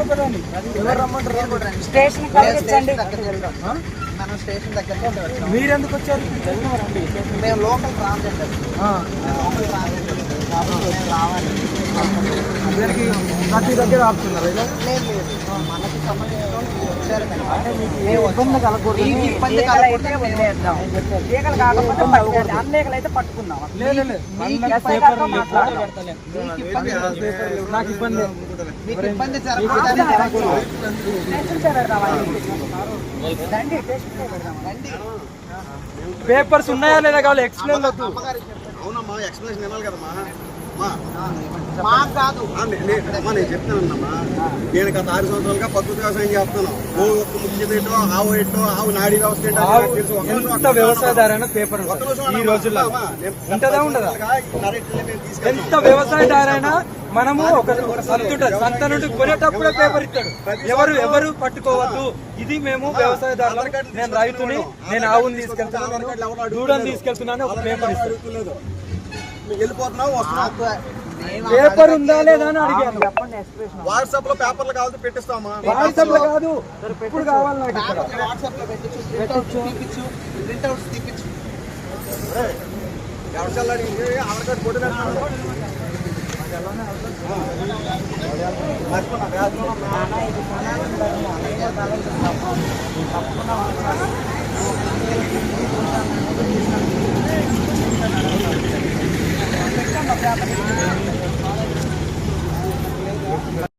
ఎవరు రమ్మంటారు? స్టేషన్ కలిగించండి మనం స్టేషన్ దగ్గరికి వచ్చాం మీరెందుకు వచ్చారు? మేము లోకల్ ట్రాన్స్జెండర్. Local transgender. రావాలి. అందరికి ప్రతి దగ్గర ఆపుతున్నారు ఇబ్బంది కలగకూడదు? ఇబ్బంది అయితే వదిలేద్దాం. ఈగలు కాకపోతే పట్టుకోండి. పట్టుకుందాం. నాకు ఇబ్బంది. మీకు ఇబ్బంది జరగకూడదు. రండి రండి పేపర్స్ ఉన్నాయా లేదా కావాలి? ఎక్స్ప్లెయిన్. అవునమ్మా ఎక్స్ప్లెనేషన్ ఇవ్వాలి కదమ్మా. మాకు కాదు. నేను చెప్తానమ్మా నేను గత ఆరు సంవత్సరాలుగా ప్రకృతి వ్యవసాయం చేస్తున్నాను ఒక్క ముఖ్యం ఏంటో ఆవు ఏంటో ఆవు నాడి వ్యవస్థ ఏంటో వ్యవసాయదారైనా పేపర్ ఈ. రోజుల్లో ఉంటదా ఉండదా. ఎంత వ్యవసాయదారైనా మనము ఒక ఒక సంత నుండి కొనేటప్పుడే పేపర్ ఇస్తాడు ఎవరు ఎవరు పట్టుకోవద్దు. ఇది మేము వ్యవసాయదారులు నేను రైతుని నేను. ఆవుని తీసుకెళ్తున్నాను. నేను దూడని తీసుకెళ్తున్నాను ఒక పేపర్ ఇస్తాడు. లేదు పేపర్ ఉందా లేదా అని అడిగాను. వాట్సాప్లో పేపర్లు కావాలంటే పెట్టిస్తామా? వాట్సాప్లో కాదు ఇప్పుడు కావాలి నాకు వాట్సాప్లో పెట్టించు. ప్రింట్అవుట్స్ తీపిచ్చు. ప్రింట్అవుట్స్ తీపిచ్చు. ఎవరు చల్లాడి ఆధార్ కార్డు ఫోటో పెడతాను